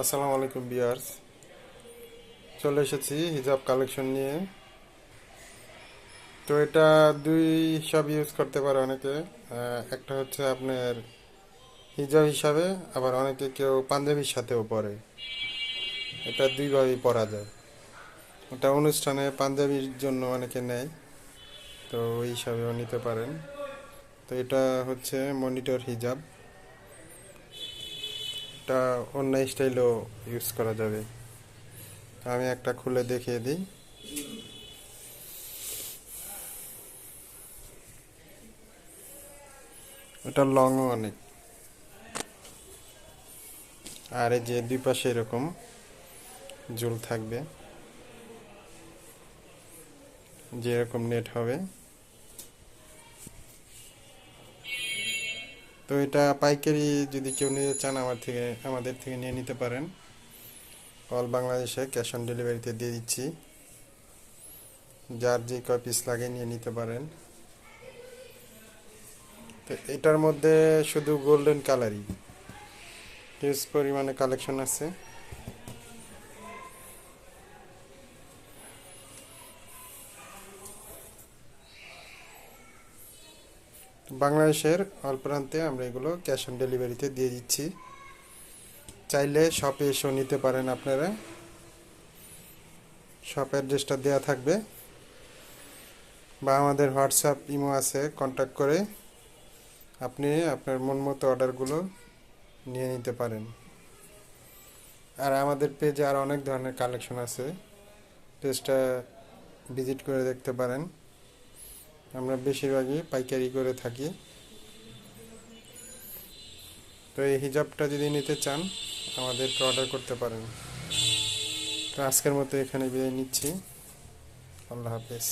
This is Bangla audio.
আসসালামু আলাইকুম বিয়ার্স চলে এসেছি হিজাব কালেকশন নিয়ে। তো এটা দুই হিসাব ইউজ করতে পারে অনেকে। একটা হচ্ছে আপনার হিজাব হিসাবে, আবার অনেকে কেউ পাঞ্জাবির সাথেও পরে। এটা দুইভাবেই পরা যায়। ওটা অনুষ্ঠানে পাঞ্জাবির জন্য অনেকে নেয়, তো ওই হিসাবেও নিতে পারেন। তো এটা হচ্ছে মনিটর হিজাব। এটা অন্য স্টাইলও ইউজ করা যাবে। আমি একটা খুলে দেখিয়ে দিই। এটা লংও অনেক। আর এই যে দুই পাশে এরকম ঝুল থাকবে। যেরকম নেট হবে। তো এটা পাইকারি যদি কেউ নিতে চান আমার থেকে, আমাদের থেকে নিয়ে নিতে পারেন। অল বাংলাদেশে ক্যাশ অন ডেলিভারিতে দিয়ে দিচ্ছি। যার যে কয় পিস লাগে নিয়ে নিতে পারেন। তো এটার মধ্যে শুধু গোল্ডেন কালারই হিউজ পরিমাণে কালেকশন আছে। বাংলাদেশের প্রান্তে আমরা এগুলো ক্যাশ অন ডেলিভারিতে দিয়ে দিচ্ছি। চাইলে শপে এসেও নিতে পারেন আপনারা। শপ অ্যাড্রেসটা দেওয়া থাকবে। বা আমাদের হোয়াটসঅ্যাপ ইমো আছে কন্ট্যাক্ট করে আপনি আপনার মন মতো অর্ডারগুলো নিয়ে নিতে পারেন। আর আমাদের পেজে আর অনেক ধরনের কালেকশন আছে। পেজটা ভিজিট করে দেখতে পারেন। আমরা বেশিরভাগই পাইকারি করে থাকি। তো এই হিজাবটা যদি নিতে চান আমাদেরকে অর্ডার করতে পারেন। তো আজকের মতো এখানে বিদায় নিচ্ছি। আল্লাহ হাফেজ।